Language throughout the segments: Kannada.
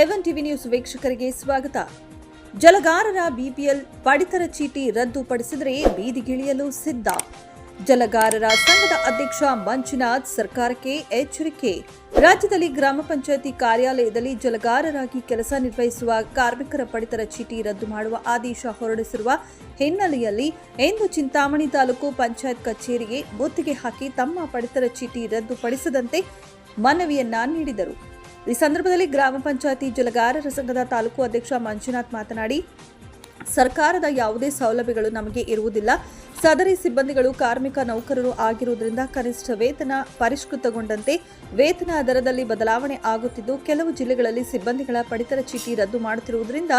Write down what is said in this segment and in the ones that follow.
ಎವನ್ ಟಿವಿ ನ್ಯೂಸ್ ವೀಕ್ಷಕರಿಗೆ ಸ್ವಾಗತ. ಜಲಗಾರರ ಬಿಪಿಎಲ್ ಪಡಿತರ ಚೀಟಿ ರದ್ದುಪಡಿಸಿದರೆ ಬೀದಿಗಿಳಿಯಲು ಸಿದ್ಧ. ಜಲಗಾರರ ಸಂಘದ ಅಧ್ಯಕ್ಷ ಮಂಜುನಾಥ್ ಸರ್ಕಾರಕ್ಕೆ ಎಚ್ಚರಿಕೆ. ರಾಜ್ಯದಲ್ಲಿ ಗ್ರಾಮ ಪಂಚಾಯಿತಿ ಕಾರ್ಯಾಲಯದಲ್ಲಿ ಜಲಗಾರರಾಗಿ ಕೆಲಸ ನಿರ್ವಹಿಸುವ ಕಾರ್ಮಿಕರ ಪಡಿತರ ಚೀಟಿ ರದ್ದು ಮಾಡುವ ಆದೇಶ ಹೊರಡಿಸಿರುವ ಹಿನ್ನೆಲೆಯಲ್ಲಿ ಇಂದು ಚಿಂತಾಮಣಿ ತಾಲೂಕು ಪಂಚಾಯತ್ ಕಚೇರಿಗೆ ಗುತ್ತಿಗೆ ಹಾಕಿ ತಮ್ಮ ಪಡಿತರ ಚೀಟಿ ರದ್ದುಪಡಿಸದಂತೆ ಮನವಿಯನ್ನ ನೀಡಿದರು. ಈ ಸಂದರ್ಭದಲ್ಲಿ ಗ್ರಾಮ ಪಂಚಾಯತಿ ಜಲಗಾರರ ಸಂಘದ ತಾಲೂಕು ಅಧ್ಯಕ್ಷ ಮಂಜುನಾಥ್ ಮಾತನಾಡಿ, ಸರ್ಕಾರದ ಯಾವುದೇ ಸೌಲಭ್ಯಗಳು ನಮಗೆ ಇರುವುದಿಲ್ಲ. ಸದರಿ ಸಿಬ್ಬಂದಿಗಳು ಕಾರ್ಮಿಕ ನೌಕರರು ಆಗಿರುವುದರಿಂದ ಕನಿಷ್ಠ ವೇತನ ಪರಿಷ್ಕೃತಗೊಂಡಂತೆ ವೇತನ ದರದಲ್ಲಿ ಬದಲಾವಣೆ ಆಗುತ್ತಿದ್ದು, ಕೆಲವು ಜಿಲ್ಲೆಗಳಲ್ಲಿ ಸಿಬ್ಬಂದಿಗಳ ಪಡಿತರ ಚೀಟಿ ರದ್ದು ಮಾಡುತ್ತಿರುವುದರಿಂದ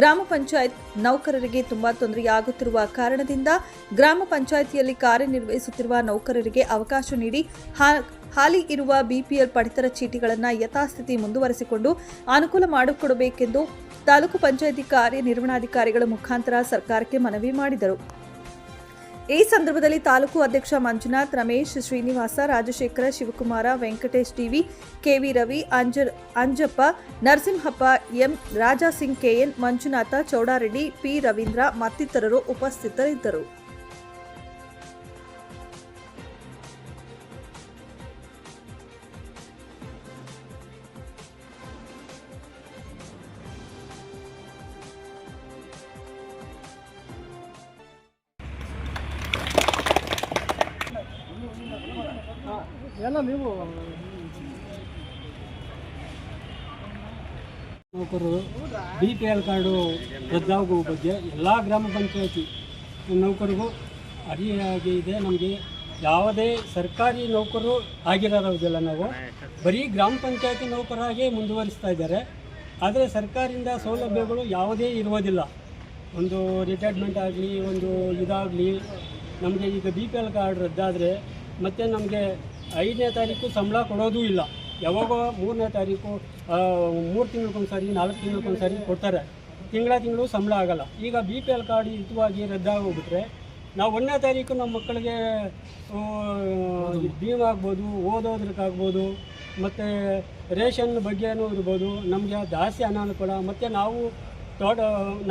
ಗ್ರಾಮ ಪಂಚಾಯತ್ ನೌಕರರಿಗೆ ತುಂಬಾ ತೊಂದರೆಯಾಗುತ್ತಿರುವ ಕಾರಣದಿಂದ ಗ್ರಾಮ ಪಂಚಾಯಿತಿಯಲ್ಲಿ ಕಾರ್ಯನಿರ್ವಹಿಸುತ್ತಿರುವ ನೌಕರರಿಗೆ ಅವಕಾಶ ನೀಡಿ ಹಾಲಿ ಇರುವ ಬಿಪಿಎಲ್ ಪಡಿತರ ಚೀಟಿಗಳನ್ನು ಯಥಾಸ್ಥಿತಿ ಮುಂದುವರೆಸಿಕೊಂಡು ಅನುಕೂಲ ಮಾಡಿಕೊಡಬೇಕೆಂದು ತಾಲೂಕು ಪಂಚಾಯಿತಿ ಕಾರ್ಯನಿರ್ವಹಣಾಧಿಕಾರಿಗಳ ಮುಖಾಂತರ ಸರ್ಕಾರಕ್ಕೆ ಮನವಿ ಮಾಡಿದರು. ಈ ಸಂದರ್ಭದಲ್ಲಿ ತಾಲೂಕು ಅಧ್ಯಕ್ಷ Manjunath, Ramesh, Srinivasa, Rajashekara, Shivakumara, Venkatesh TV, KV Ravi ಅಂಜರ್ Anjappa, Narasimhappa, M Raja Singh KN Manjunatha, Chowdareddy, P Ravindra ಮತ್ತಿತರರು ಉಪಸ್ಥಿತರಿದ್ದರು. ಎಲ್ಲ ನೀವು ನೌಕರರು ಬಿ ಪಿ ಎಲ್ ಕಾರ್ಡು ರದ್ದಾಗುವ ಬಗ್ಗೆ ಎಲ್ಲ ಗ್ರಾಮ ಪಂಚಾಯತಿ ನೌಕರಿಗೂ ಅರಿಯಾಗಿ ಇದೆ. ನಮಗೆ ಯಾವುದೇ ಸರ್ಕಾರಿ ನೌಕರು ಆಗಿರೋದಿಲ್ಲ ನಾವು. ಬರೀ ಗ್ರಾಮ ಪಂಚಾಯತಿ ನೌಕರಾಗಿ ಮುಂದುವರಿಸ್ತಾ ಇದ್ದಾರೆ. ಆದರೆ ಸರ್ಕಾರದಿಂದ ಸೌಲಭ್ಯಗಳು ಯಾವುದೇ ಇರುವುದಿಲ್ಲ. ಒಂದು ರಿಟೈರ್ಮೆಂಟ್ ಆಗಲಿ, ಒಂದು ಇದಾಗಲಿ, ನಮಗೆ ಈಗ ಬಿ ಪಿ ಎಲ್ ಕಾರ್ಡ್ ರದ್ದಾದರೆ ಮತ್ತು ನಮಗೆ ಐದನೇ ತಾರೀಕು ಸಂಬಳ ಕೊಡೋದೂ ಇಲ್ಲ. ಯಾವಾಗೋ ಮೂರನೇ ತಾರೀಕು ಮೂರು ತಿಂಗಳಿಗೊಂದ್ಸರಿ, ನಾಲ್ಕು ತಿಂಗಳಿಗೊಂದ್ಸರಿ ಕೊಡ್ತಾರೆ. ತಿಂಗಳ ತಿಂಗಳು ಸಂಬಳ ಆಗಲ್ಲ. ಈಗ ಬಿ ಪಿ ಎಲ್ ಕಾರ್ಡ್ ಹಿತವಾಗಿ ರದ್ದಾಗೋಗ್ಬಿಟ್ರೆ, ನಾವು ಒಂದನೇ ತಾರೀಕು ನಮ್ಮ ಮಕ್ಕಳಿಗೆ ಭೀಮ್ ಆಗ್ಬೋದು, ಓದೋದ್ರಕ್ಕಾಗ್ಬೋದು, ಮತ್ತು ರೇಷನ್ ಬಗ್ಗೆನೂ ಇರ್ಬೋದು, ನಮಗೆ ಜಾಸ್ತಿ ಅನಾನುಕೂಲ, ಮತ್ತು ನಾವು ತೋಟ,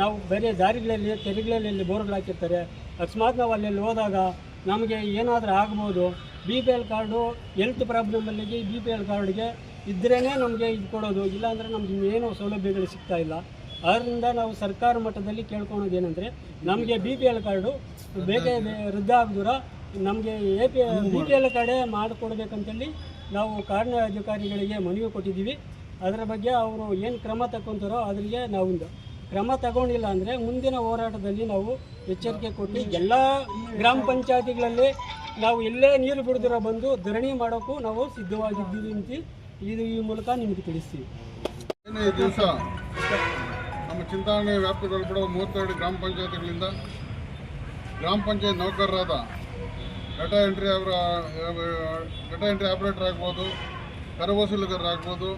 ನಾವು ಬೇರೆ ದಾರಿಗಳಲ್ಲಿ ತೆರೆಗಳಲ್ಲಿ ಬೋರ್ಗಳು ಹಾಕಿರ್ತಾರೆ. ಅಕಸ್ಮಾತ್ ನಾವು ಅಲ್ಲಿ ಹೋದಾಗ ನಮಗೆ ಏನಾದರೂ ಆಗ್ಬೋದು. B P L card health ಪ್ರಾಬ್ಲಮಲ್ಲಿಗೆ B P L ಕಾರ್ಡ್ಗೆ ಇದ್ರೇ ನಮಗೆ ಇದು ಕೊಡೋದು. ಇಲ್ಲಾಂದರೆ ನಮ್ಗೆ ಇನ್ನೇನು ಸೌಲಭ್ಯಗಳು ಸಿಗ್ತಾ ಇಲ್ಲ. ಆದ್ದರಿಂದ ನಾವು ಸರ್ಕಾರ ಮಟ್ಟದಲ್ಲಿ ಕೇಳ್ಕೊಳೋದು ಏನಂದರೆ, ನಮಗೆ ಬಿ ಪಿ ಎಲ್ ಕಾರ್ಡು ಬೇಗ ವೃದ್ಧಾಗ್ದೂರ ನಮಗೆ A P B P L ಕಾರ್ಡೇ ಮಾಡಿಕೊಡ್ಬೇಕಂತೇಳಿ ನಾವು ಕಾರ್ಯ ಅಧಿಕಾರಿಗಳಿಗೆ ಮನವಿ ಕೊಟ್ಟಿದ್ದೀವಿ. ಅದರ ಬಗ್ಗೆ ಅವರು ಏನು ಕ್ರಮ ತಗೊತಾರೋ ಅದರಿಗೆ ನಾವು ಕ್ರಮ ತಗೊಂಡಿಲ್ಲ ಅಂದರೆ ಮುಂದಿನ ಹೋರಾಟದಲ್ಲಿ ನಾವು ಎಚ್ಚರಿಕೆ ಕೊಟ್ಟು ಎಲ್ಲ ಗ್ರಾಮ ಪಂಚಾಯತಿಗಳಲ್ಲಿ ನಾವು ಎಲ್ಲೇ ನೀರು ಬಿಡದಿರೋ ಬಂದು ಧರಣಿ ಮಾಡೋಕ್ಕೂ ನಾವು ಸಿದ್ಧವಾಗಿದ್ದೀವಿ ಅಂತ ಇದು ಈ ಮೂಲಕ ನಿಮಗೆ ತಿಳಿಸ್ತೀವಿ. ದಿವಸ ನಮ್ಮ ಚಿಂತಾಮಣಿ ವ್ಯಾಪ್ತಿಯಲ್ಲಿ ಬಿಡುವ ಮೂವತ್ತೆರಡು ಗ್ರಾಮ ಪಂಚಾಯತ್ಗಳಿಂದ ಗ್ರಾಮ ಪಂಚಾಯತ್ ನೌಕರರಾದ ಡಾಟಾ ಎಂಟ್ರಿ ಅವರ ಡಾಟಾ ಎಂಟ್ರಿ ಆಪರೇಟರ್ ಆಗ್ಬೋದು ಕರ ವಸೂಲಿಗಾರರಾಗ್ಬೋದು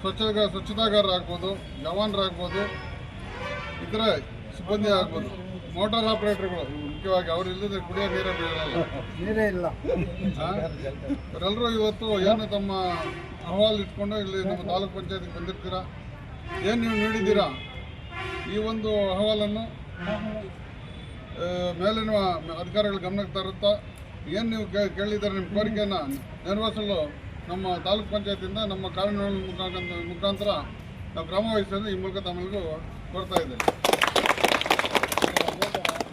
ಸ್ವಚ್ಛತಾ ಸ್ವಚ್ಛತಾಗಾರರಾಗ್ಬೋದು ಜವಾನರಾಗ್ಬೋದು ಇತರ ಸಿಬ್ಬಂದಿ ಆಗ್ಬೋದು. ಮೋಟಾರ್ ಆಪರೇಟರ್ಗಳು ಮುಖ್ಯವಾಗಿ ಅವ್ರು ಇಲ್ಲದೆ ಕುಡಿಯೋ ನೀರೇ ಬೀಳಲ್ಲ ನೀರೇ ಇಲ್ಲ. ಅವರೆಲ್ಲರೂ ಇವರೆಲ್ಲರೂ ಇವತ್ತು ಏನು ತಮ್ಮ ಅಹವಾಲು ಇಟ್ಕೊಂಡು ಇಲ್ಲಿ ನಮ್ಮ ತಾಲೂಕ್ ಪಂಚಾಯತಿಗೆ ಬಂದಿರ್ತೀರಾ? ಏನು ನೀವು ನೀಡಿದ್ದೀರಾ ಈ ಒಂದು ಅಹವಾಲನ್ನು? ಮೇಲಿನ ಅಧಿಕಾರಿಗಳ ಗಮನಕ್ಕೆ ತರುತ್ತಾ? ಏನು ನೀವು ಕೇಳಿದ್ದಾರೆ ನಿಮ್ಮ ಕೋರಿಕೆಯನ್ನು? ನೆರವೇರಿಸಲು ನಮ್ಮ ತಾಲೂಕ್ ಪಂಚಾಯತಿಯಿಂದ ನಮ್ಮ ಕಾರ್ಯನಿರ್ವಹಣೆ ಮುಖಾಂತರ ಮುಖಾಂತರ ನಾವು ಕ್ರಮ ವಹಿಸಿದ್ರೆ ಈ ಮೂಲಕ ತಮ್ಮಲ್ಲಿಗೂ ಕೊಡ್ತಾ ಇದ್ದೇವೆ Yang.